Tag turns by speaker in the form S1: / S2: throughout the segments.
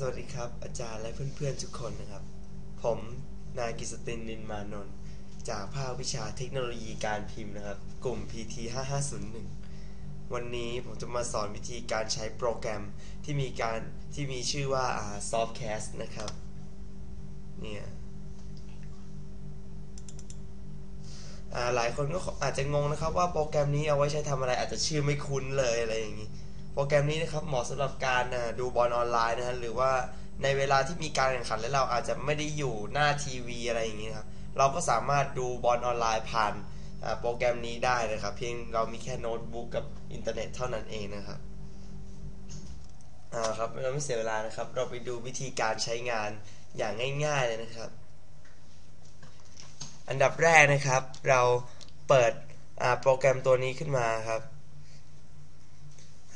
S1: สวัสดีครับ อาจารย์และเพื่อนๆทุกคนนะครับ ผมนายกิษตินนินมานนท์จากภาควิชาเทคโนโลยีการพิมพ์นะครับ กลุ่ม PT 5501 วันนี้ผมจะมาสอนวิธีการใช้โปรแกรมที่มีการที่มีชื่อว่า Softcast นะครับ เนี่ยหลายคนก็อาจจะงงนะครับว่าโปรแกรมนี้เอาไว้ใช้ทำอะไรอาจจะชื่อไม่คุ้นเลยอะไรอย่างนี้ โปรแกรมนี้นะครับเหมาะสำหรับการดูบอลออนไลน์นะฮะหรือว่าในเวลาที่มีการแข่งขันและเราอาจจะไม่ได้อยู่หน้าทีวีอะไรอย่างนี้ครับเราก็สามารถดูบอลออนไลน์ผ่านโปรแกรมนี้ได้นะครับ เพียงเรามีแค่โน้ตบุ๊กกับอินเทอร์เน็ตเท่านั้นเองนะครับอ่าครับเราไม่เสียเวลานะครับ เราไปดูวิธีการใช้งานอย่างง่าย ๆเลยนะครับ อันดับแรกนะครับ เราเปิดโปรแกรมตัวนี้ขึ้นมาครับ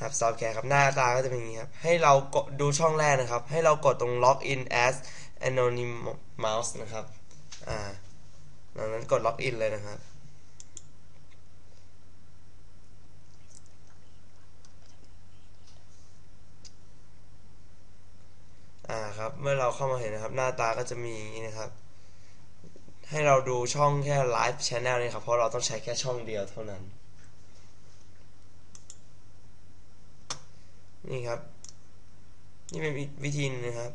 S1: ครับซอฟต์แวร์ครับหน้าตาก็จะเป็นอย่างนี้ครับ ให้เรากดดูช่องแรกนะครับ ให้เรากดตรง login as anonymous นะครับอ่าดังนั้นกด login เลยนะครับอ่าครับเมื่อเราเข้ามาเห็นนะครับ หน้าตาก็จะมีอย่างนี้นะครับ ให้เราดูช่องแค่ live channel นี่ครับเพราะเราต้องใช้แค่ช่องเดียวเท่านั้น นี่ครับ นี่เป็นวิธีนะครับ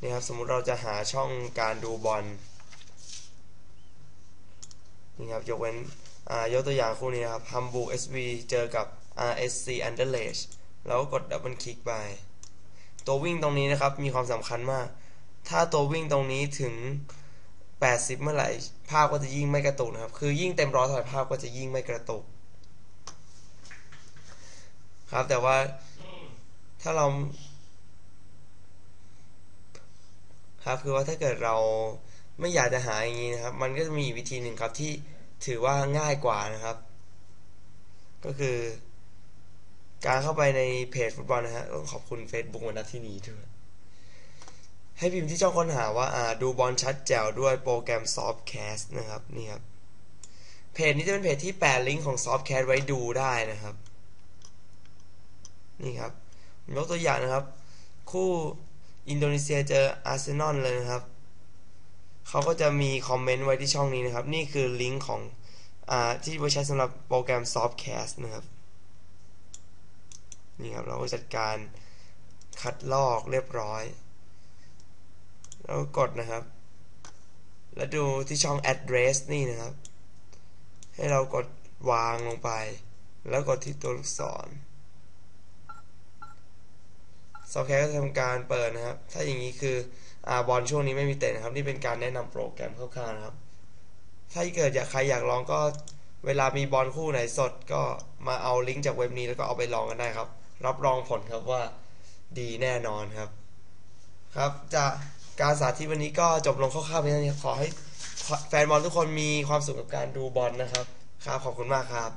S1: นี่ครับ สมมุติเราจะหาช่องการดูบอลนี่ครับยกเว้นยกตัวอย่างคู่นี้ครับ Hamburg SV เจอกับ RSC Anderlecht แล้วก็กดดับเบิลคลิกไป ตัววิ่งตรงนี้นะครับ มีความสำคัญมาก ถ้าตัววิ่งตรงนี้ถึง 80 เมื่อไหร่ ภาพก็จะยิ่งไม่กระตุกนะครับ คือยิ่งเต็มร้อยเท่าไหร่ภาพก็จะยิ่งไม่กระตุก ครับ แต่ว่าถ้าเรา ครับคือว่าถ้าเกิดเราไม่อยากจะหาอย่างนี้นะครับ มันก็จะมีวิธีหนึ่งครับที่ถือว่าง่ายกว่านะครับ ก็คือ การเข้าไปในเพจฟุตบอลนะฮะต้องขอบคุณ Facebook วันนัที่นี้ด้วยให้พิมพ์ที่ช่องค้นหาว่าอ่าดูบอลชัดแจ๋วด้วยโปรแกรม Softcast นะครับ นี่ครับ เพจนี้จะเป็นเพจที่แปะลิงก์ของ Softcast ไว้ดูได้นะครับ นี่ครับยกตัวอย่างนะครับ คู่อินโดนีเซียเจออาร์เซนอลเลยนะครับเขาก็จะมีคอมเมนต์ไว้ที่ช่องนี้นะครับ นี่คือลิงก์ของอที่ไว้ใช้สำหรับโปรแกรม Softcast นะครับ นี่ครับ เราก็จัดการคัดลอกเรียบร้อย แล้วกดนะครับ แล้วดูที่ช่อง address นี่นะครับ ให้เรากดวางลงไป แล้วกดที่ตัวลูกศร ซอฟต์แวร์ก็จะทำการเปิดนะครับ ถ้าอย่างนี้คืออบอลช่วงนี้ไม่มีเตะนะครับ นี่เป็นการแนะนำโปรแกรมคร่าวๆนะครับ ถ้าเกิดอยากใครอยากลองก็เวลามีบอลคู่ไหนสดก็มาเอาลิงก์จากเว็บนี้แล้วก็เอาไปลองกันได้ครับ รับรองผลครับว่าดีแน่นอนครับ ครับจะการสาธิตวันนี้ก็จบลงคร่าวๆเพียงเท่านี้ขอให้แฟนบอลทุกคนมีความสุขกับการดูบอลนะครับ ครับขอบคุณมากครับ